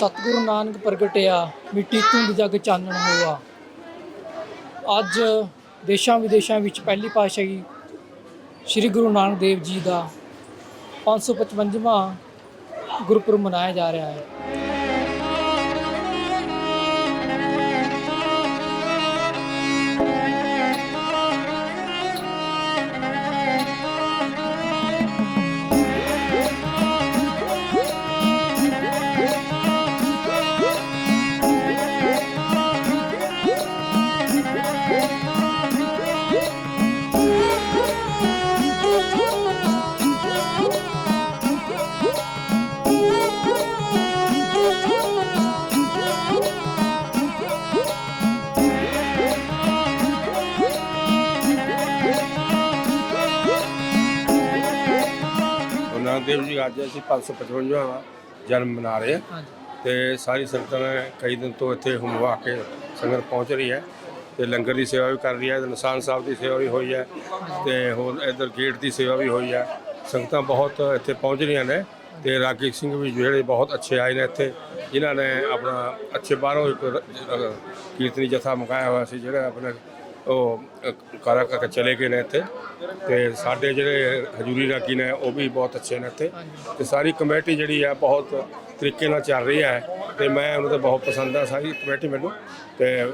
ਸਤਿਗੁਰੂ ਨਾਨਕ ਪ੍ਰਗਟਿਆ ਮਿੱਟੀ ਧੁੰਦ ਜਗ ਚਾਨਣ ਹੋਆ। ਅੱਜ ਦੇਸ਼ਾਂ ਵਿਦੇਸ਼ਾਂ ਵਿੱਚ ਪਹਿਲੀ ਪਾਤਸ਼ਾਹੀ ਸ੍ਰੀ ਗੁਰੂ ਨਾਨਕ ਦੇਵ ਜੀ ਦਾ 555ਵਾਂ ਗੁਰਪੁਰਬ ਮਨਾਇਆ ਜਾ ਰਿਹਾ ਹੈ। ਗੁਰੂ ਨਾਨਕ ਦੇਵ ਜੀ ਅੱਜ ਅਸੀਂ 555ਵਾਂ ਜਨਮ ਮਨਾ ਰਹੇ ਹਾਂ। ਤੇ ਸਾਰੀ ਸੰਗਤਾਂ ਨੇ ਕਈ ਦਿਨ ਤੋਂ ਇੱਥੇ ਹੁੰਮਵਾ ਕੇ ਸੰਗਤ ਪਹੁੰਚ ਰਹੀ ਹੈ ਤੇ ਲੰਗਰ ਦੀ ਸੇਵਾ ਵੀ ਕਰ ਰਹੀ ਹੈ ਨਿਸ਼ਾਨ ਸਾਹਿਬ ਦੀ ਸੇਵਾ ਵੀ ਹੋਈ ਹੈ ਤੇ ਹੋਰ ਇਧਰ ਗੇਟ ਦੀ ਸੇਵਾ ਵੀ ਹੋਈ ਹੈ। ਸੰਗਤਾਂ ਬਹੁਤ ਇੱਥੇ ਪਹੁੰਚ ਰਹੀਆਂ ਨੇ ਤੇ ਰਾਗੀ ਸਿੰਘ ਵੀ ਜਿਹੜੇ ਬਹੁਤ ਅੱਛੇ ਆਏ ਨੇ ਇੱਥੇ ਜਿਨ੍ਹਾਂ ਨੇ ਆਪਣਾ ਅੱਛੇ ਬਾਹਰੋਂ ਇੱਕ ਕੀਰਤਨੀ ਜਥਾ ਮੁਕਾਇਆ ਹੋਇਆ ਸੀ ਜਿਹੜਾ ਆਪਣੇ ਉਹ ਕਾਰਾ ਕਰਕੇ ਚਲੇ ਗਏ ਨੇ ਇੱਥੇ। ਤੇ ਸਾਡੇ ਜਿਹੜੇ ਹਜੂਰੀ ਰਾਗੀ ਨੇ ਉਹ ਵੀ ਬਹੁਤ ਅੱਛੇ ਨੇ ਇੱਥੇ। ਤੇ ਸਾਰੀ ਕਮੇਟੀ ਜਿਹੜੀ ਹੈ ਬਹੁਤ ਤਰੀਕੇ ਨਾਲ ਚੱਲ ਰਹੀ ਹੈ ਤੇ ਮੈਂ ਉਹਨੂੰ ਤਾਂ ਬਹੁਤ ਪਸੰਦ ਆ ਸਾਰੀ ਕਮੇਟੀ ਮੈਨੂੰ। ਤੇ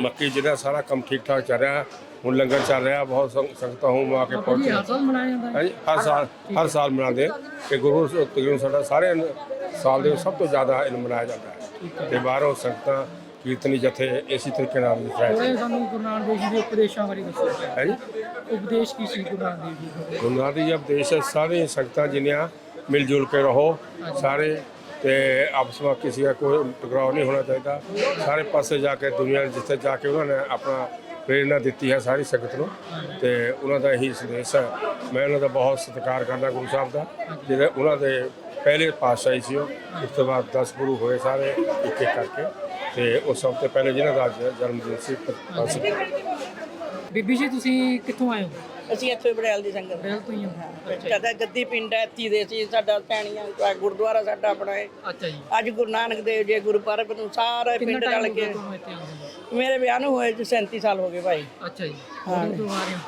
ਮੱਕੀ ਜਿਹੜਾ ਸਾਰਾ ਕੰਮ ਠੀਕ ਠਾਕ ਚੱਲ ਰਿਹਾ ਹੁਣ ਲੰਗਰ ਚੱਲ ਰਿਹਾ ਬਹੁਤ ਸੰਗ- ਸੰਗਤਾਂ ਹੋਮ ਆ ਕੇ ਪਹੁੰਚੇ ਹਰ ਸਾਲ ਹੈ। ਹਰ ਸਾਲ ਮਨਾਉਂਦੇ ਤੇ ਗੁਰੂ ਤਕਰੀਬਨ ਸਾਡਾ ਸਾਰੇ ਸਾਲ ਦੇ ਸਭ ਤੋਂ ਜ਼ਿਆਦਾ ਇਹਨੂੰ ਮਨਾਇਆ ਜਾਂਦਾ ਹੈ। ਤੇ ਬਾਹਰੋਂ ਸੰਗਤਾਂ ਕੀਰਤਨੀ ਜਥੇ ਇਸੇ ਤਰੀਕੇ ਨਾਲ ਦਿਖਾਇਆ ਥੋੜੇ ਸਾਨੂੰ ਗੁਰੂ ਨਾਨਕ ਦੇਵ ਜੀ ਦੇ ਉਪਦੇਸ਼ਾਂ ਬਾਰੇ ਦੱਸੋ। ਹੈ ਜੀ? ਉਪਦੇਸ਼ ਕੀ ਸੀ ਗੁਰੂ ਨਾਨਕ ਦੇਵ ਜੀ ਦੇ? ਗੁਰੂ ਨਾਨਕ ਦੇਵ ਜੀ ਉਪਦੇਸ਼ ਹੈ ਸਾਰੇ ਸੰਗਤਾਂ ਜਿੰਨੀਆਂ ਮਿਲ ਜੁਲ ਕੇ ਰਹੋ ਸਾਰੇ ਤੇ ਆਪਸ ਵਿੱਚ ਕਿਸੇ ਦਾ ਕੋਈ ਟਕਰਾਅ ਨਹੀਂ ਹੋਣਾ ਚਾਹੀਦਾ। ਸਾਰੇ ਪਾਸੇ ਜਾ ਕੇ ਦੁਨੀਆ ਜਿੱਥੇ ਜਾ ਕੇ ਉਹਨਾਂ ਨੇ ਆਪਣਾ ਪ੍ਰੇਰਣਾ ਦਿੱਤੀ ਹੈ ਸਾਰੀ ਸੰਗਤ ਨੂੰ। ਤੇ ਉਹਨਾਂ ਦਾ ਇਹੀ ਸੰਦੇਸ਼ ਹੈ। ਮੈਂ ਉਹਨਾਂ ਦਾ ਬਹੁਤ ਸਤਿਕਾਰ ਕਰਦਾ ਗੁਰੂ ਸਾਹਿਬ ਦਾ ਜਿਹੜੇ ਉਹਨਾਂ ਦੇ ਪਹਿਲੇ ਪਾਤਸ਼ਾਹੀ ਸੀ ਉਹ। ਉਸ ਤੋਂ ਬਾਅਦ 10 ਗੁਰੂ ਹੋਏ ਸਾਰੇ ਇੱਕ ਇੱਕ ਕਰਕੇ। ਤੇ ਉਸ ਸਭ ਤੋਂ ਪਹਿਲੇ ਜਿਹਨਾਂ ਦਾ ਅੱਜ ਜਨਮ ਦਿਨ ਸੀ ਬੀਬੀ ਜੀ ਤੁਸੀਂ ਕਿੱਥੋਂ ਆਏ ਹੋ? ਅਸੀਂ ਇੱਥੇ ਬੜੈਲ ਦੀ ਸੰਗਤ ਰੇਲ ਤੋਂ ਹੀ ਹੋ। ਸਾਡਾ ਜੱਦੀ ਪਿੰਡ ਹੈ ਇੱਥੇ ਦੇ ਸੀ ਸਾਡਾ ਪੈਣੀਆਂ ਦਾ ਗੁਰਦੁਆਰਾ ਸਾਡਾ ਆਪਣਾ ਹੈ। ਅੱਛਾ ਜੀ। ਅੱਜ ਗੁਰੂ ਨਾਨਕ ਦੇਵ ਜੀ ਗੁਰਪੁਰਬ ਨੂੰ ਸਾਰੇ ਪਿੰਡ ਰਲ ਕੇ ਮੇਰੇ ਵਿਆਹ ਨੂੰ ਹੋਏ ਜੀ 37 ਸਾਲ ਹੋ ਗਏ ਭਾਈ। ਅੱਛਾ ਜੀ। ਤੋਂ ਆ ਰਹੇ ਹੋ?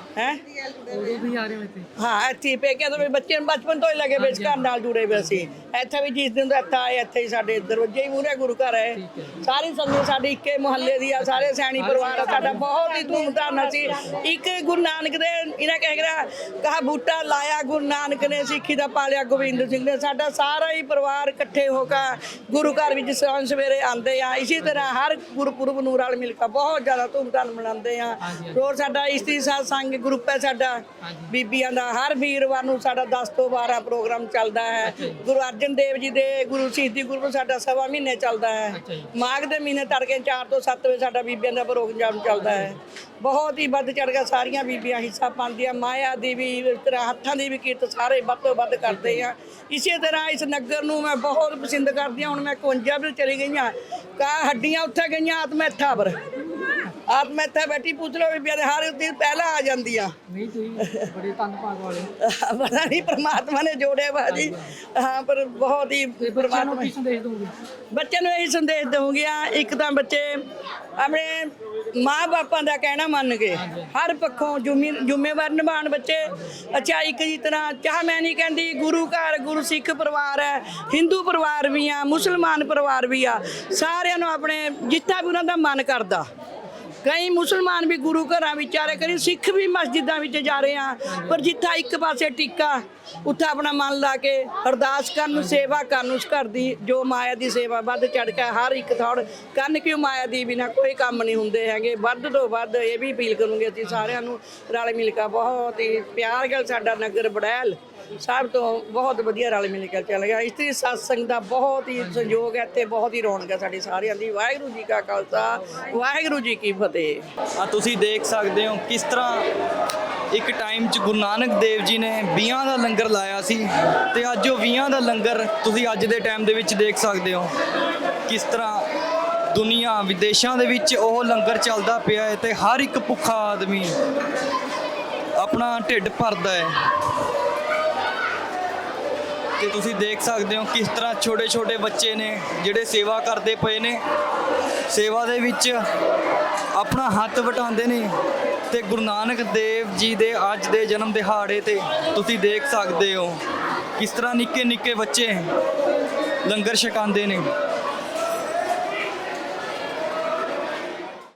ਉਦੋਂ ਵੀ ਆ ਰਹੇ ਹੋ ਇੱਥੇ? ਹਾਂ ਇੱਥੇ ਪੇਕੇ ਤੋਂ ਵੀ ਬੱਚੇ ਨੂੰ ਬਚਪਨ ਤੋਂ ਹੀ ਲੱਗੇ ਵੇ ਇਸ ਘਰ ਨਾਲ ਜੁੜੇ ਹੋਏ ਸੀ। ਇੱਥੇ ਵੀ ਜਿਸ ਦਿਨ ਤੋਂ ਇੱਥੇ ਆਏ ਇੱਥੇ ਹੀ ਸਾਡੇ ਦਰਵਾਜ਼ੇ ਹੀ ਮੂਹਰੇ ਗੁਰੂ ਘਰ ਹੈ। ਸਾਰੀ ਸੰਗਤ ਸਾਡੀ ਇੱਕੇ ਮੁਹੱਲੇ ਦੀ ਆ ਸਾਰੇ ਸੈਣੀ ਪਰਿਵਾਰ ਆ ਸਾਡਾ ਬਹੁਤ ਹੀ ਧੂਮਧਾਮ ਨਾਲ ਸੀ। ਇੱਕ ਗੁਰੂ ਨਾਨਕ ਦੇ ਇਹਨਾਂ ਕਹਿ ਗਿਆ ਕਹਾ ਬੂਟਾ ਲਾਇਆ ਗੁਰੂ ਨਾਨਕ ਨੇ ਸਿੱਖੀ ਦਾ ਪਾਲਿਆ ਗੋਬਿੰਦ ਸਿੰਘ ਨੇ ਸਾਡਾ ਸਾਰਾ ਹੀ ਪਰਿਵਾਰ ਇਕੱਠੇ ਹੋ ਕੇ ਗੁਰੂ ਘਰ ਵਿੱਚ ਸਾਂਝ ਸਵੇਰੇ ਆਉਂਦੇ ਆ ਇਸੇ ਤਰ੍ਹਾਂ ਹਰ ਗੁਰਪੁਰਬ ਨੂੰ ਰਲ ਮਿਲ ਕੇ ਬਹੁਤ ਜ਼ਿਆਦਾ ਧੂਮਧਾਮ ਮਨਾਉਂਦੇ ਆ। ਹੋਰ ਸਾਡਾ ਇਸਤਰੀ ਸਾਧ ਸੰਗ ਗਰੁੱਪ ਹੈ ਸਾਡਾ। ਬੀਬੀਆਂ ਦਾ ਹਰ ਵੀਰਵਾਰ ਨੂੰ ਸਾਡਾ 10 ਤੋਂ 12 ਪ੍ਰੋਗਰਾਮ ਚੱਲਦਾ ਹੈ। ਗੁਰੂ ਅਰਜਨ ਦੇਵ ਜੀ ਦੇ ਗੁਰੂ ਸ਼ਹੀਦੀ ਗੁਰਪੁਰਬ ਸਾਡਾ ਸਵਾ ਮਹੀਨੇ ਚੱਲਦਾ ਹੈ। ਮਾਘ ਦੇ ਮਹੀਨੇ ਤੜਕੇ 4 ਤੋਂ 7 ਵਜੇ ਸਾਡਾ ਬੀਬੀਆਂ ਦਾ ਪ੍ਰੋਗਰਾਮ ਚੱਲਦਾ ਹੈ ਬਹੁਤ ਹੀ ਵੱਧ ਚੜ ਗਿਆ ਸਾਰੀਆਂ ਬੀਬੀਆਂ ਹਿੱਸਾ ਪਾਉਂਦੀਆਂ ਮਾਇਆ ਦੀ ਵੀ ਇਸ ਤਰ੍ਹਾਂ ਹੱਥਾਂ ਦੀ ਵੀ ਕੀਰਤ ਸਾਰੇ ਵੱਧ ਤੋਂ ਵੱਧ ਕਰਦੇ ਆ। ਇਸੇ ਤਰ੍ਹਾਂ ਇਸ ਨਗਰ ਨੂੰ ਮੈਂ ਬਹੁਤ ਪਸੰਦ ਕਰਦੀ ਹਾਂ। ਹੁਣ ਮੈਂ 51 ਵੀ ਚਲੀ ਗਈ ਹਾਂ ਕਾ ਹੱਡੀਆਂ ਉੱਥੇ ਗਈਆਂ, ਆਤਮਾ ਇੱਥਾ ਪਰ। ਆਤਮਾ ਇੱਥੇ ਬੈਠੀ ਪੁੱਛ ਲਓ ਬੀਬੀਆਂ ਦੇ ਹਰ ਦਿਨ ਪਹਿਲਾਂ ਆ ਜਾਂਦੀਆਂ। ਨਹੀਂ ਤੁਸੀਂ ਬੜੇ ਧੰਨ ਭਾਗ ਵਾਲੇ। ਪਤਾ ਨਹੀਂ ਪ੍ਰਮਾਤਮਾ ਨੇ ਜੋੜਿਆ ਬਾਜੀ ਹਾਂ ਪਰ ਬਹੁਤ ਹੀ ਪ੍ਰਮਾਤਮਾ ਕੀ ਸੰਦੇਸ਼ ਦੋਗੇ ਬੱਚਿਆਂ ਨੂੰ ਇਹੀ ਸੰਦੇਸ਼ ਦਊਂਗੀਆਂ ਇੱਕ ਤਾਂ ਬੱਚੇ ਆਪਣੇ ਮਾਂ ਬਾਪਾਂ ਦਾ ਕਹਿਣਾ ਮੰਨ ਕੇ ਹਰ ਪੱਖੋਂ ਜ਼ਿੰਮੇ- ਜ਼ਿੰਮੇਵਾਰ ਨਿਭਾਉਣ ਬੱਚੇ। ਅੱਛਾ ਇੱਕ ਜੀ ਤਰ੍ਹਾਂ ਚਾਹ ਮੈਂ ਨਹੀਂ ਕਹਿੰਦੀ ਗੁਰੂ ਘਰ ਗੁਰੂ ਸਿੱਖ ਪਰਿਵਾਰ ਹੈ ਹਿੰਦੂ ਪਰਿਵਾਰ ਵੀ ਆ ਮੁਸਲਮਾਨ ਪਰਿਵਾਰ ਵੀ ਆ ਸਾਰਿਆਂ ਨੂੰ ਆਪਣੇ ਜਿੱਥਾ ਵੀ ਉਹਨਾਂ ਦਾ ਮਨ ਕਰਦਾ। ਕਈ ਮੁਸਲਮਾਨ ਵੀ ਗੁਰੂ ਘਰਾਂ ਵਿੱਚ ਜਾ ਰਹੇ, ਕਈ ਸਿੱਖ ਵੀ ਮਸਜਿਦਾਂ ਵਿੱਚ ਜਾ ਰਹੇ ਆ, ਪਰ ਜਿੱਥਾ ਇੱਕ ਪਾਸੇ ਟਿੱਕਾ, ਉੱਥੇ ਆਪਣਾ ਮਨ ਲਾ ਕੇ ਅਰਦਾਸ ਕਰਨ ਨੂੰ, ਸੇਵਾ ਕਰਨ ਉਸ ਘਰ ਦੀ ਜੋ ਮਾਇਆ ਦੀ ਸੇਵਾ ਵੱਧ ਚੜ ਕੇ ਹਰ ਇੱਕ ਥੋੜ ਕੰਨ ਕਿਉਂ ਮਾਇਆ ਦੀ ਬਿਨਾ ਕੋਈ ਕੰਮ ਨਹੀਂ ਹੁੰਦੇ ਹੈਗੇ। ਵੱਧ ਤੋਂ ਵੱਧ ਇਹ ਵੀ ਅਪੀਲ ਕਰੂੰਗੇ ਅਸੀਂ ਸਾਰਿਆਂ ਨੂੰ ਰਲ ਮਿਲ ਕੇ, ਬਹੁਤ ਹੀ ਪਿਆਰ ਨਾਲ ਸਾਡਾ ਨਗਰ ਬੜੈਲ ਸਭ ਤੋਂ ਬਹੁਤ ਵਧੀਆ ਰਲ ਮਿਲ ਕੇ ਚੱਲ ਗਿਆ। ਇਸਤਰੀ ਸਤਸੰਗ ਦਾ ਬਹੁਤ ਹੀ ਸੰਯੋਗ ਹੈ ਤੇ ਬਹੁਤ ਹੀ ਰੌਣਕ ਹੈ ਸਾਡੀ ਸਾਰਿਆਂ ਦੀ। ਵਾਹਿਗੁਰੂ ਜੀ ਕਾ ਖਾਲਸਾ, ਵਾਹਿਗੁਰੂ ਜੀ ਕੀ ਫਤਿਹ। ਆ ਤੁਸੀਂ ਦੇਖ ਸਕਦੇ ਹੋ ਕਿਸ ਤਰ੍ਹਾਂ ਇੱਕ ਟਾਈਮ 'ਚ ਗੁਰੂ ਨਾਨਕ ਦੇਵ ਜੀ ਨੇ 20 ਦਾ ਲੰਗਰ ਲਾਇਆ ਸੀ ਤੇ ਅੱਜ ਉਹ 20 ਦਾ ਲੰਗਰ ਤੁਸੀਂ ਅੱਜ ਦੇ ਟਾਈਮ ਦੇ ਵਿੱਚ ਦੇਖ ਸਕਦੇ ਹੋ। ਕਿਸ ਤਰ੍ਹਾਂ ਦੁਨੀਆ ਵਿਦੇਸ਼ਾਂ ਦੇ ਵਿੱਚ ਉਹ ਲੰਗਰ ਚੱਲਦਾ ਪਿਆ ਹੈ ਤੇ ਹਰ ਇੱਕ ਭੁੱਖਾ ਆਦਮੀ ਆਪਣਾ ਢਿੱਡ ਭਰਦਾ ਹੈ। ਤੇ ਤੁਸੀਂ ਦੇਖ ਸਕਦੇ ਹੋ ਕਿਸ ਤਰ੍ਹਾਂ ਛੋਟੇ ਛੋਟੇ ਬੱਚੇ ਨੇ ਜਿਹੜੇ ਸੇਵਾ ਕਰਦੇ ਪਏ ਨੇ। ਸੇਵਾ ਦੇ ਵਿੱਚ ਆਪਣਾ ਹੱਥ ਵਟਾਉਂਦੇ ਨੇ ਤੇ ਗੁਰੂ ਨਾਨਕ ਦੇਵ ਜੀ ਦੇ ਅੱਜ ਦੇ ਜਨਮ ਦਿਹਾੜੇ ਤੇ ਤੁਸੀਂ ਦੇਖ ਸਕਦੇ ਹੋ ਕਿਸ ਤਰ੍ਹਾਂ ਨਿੱਕੇ ਨਿੱਕੇ ਬੱਚੇ ਲੰਗਰ ਛਕਾਉਂਦੇ ਨੇ।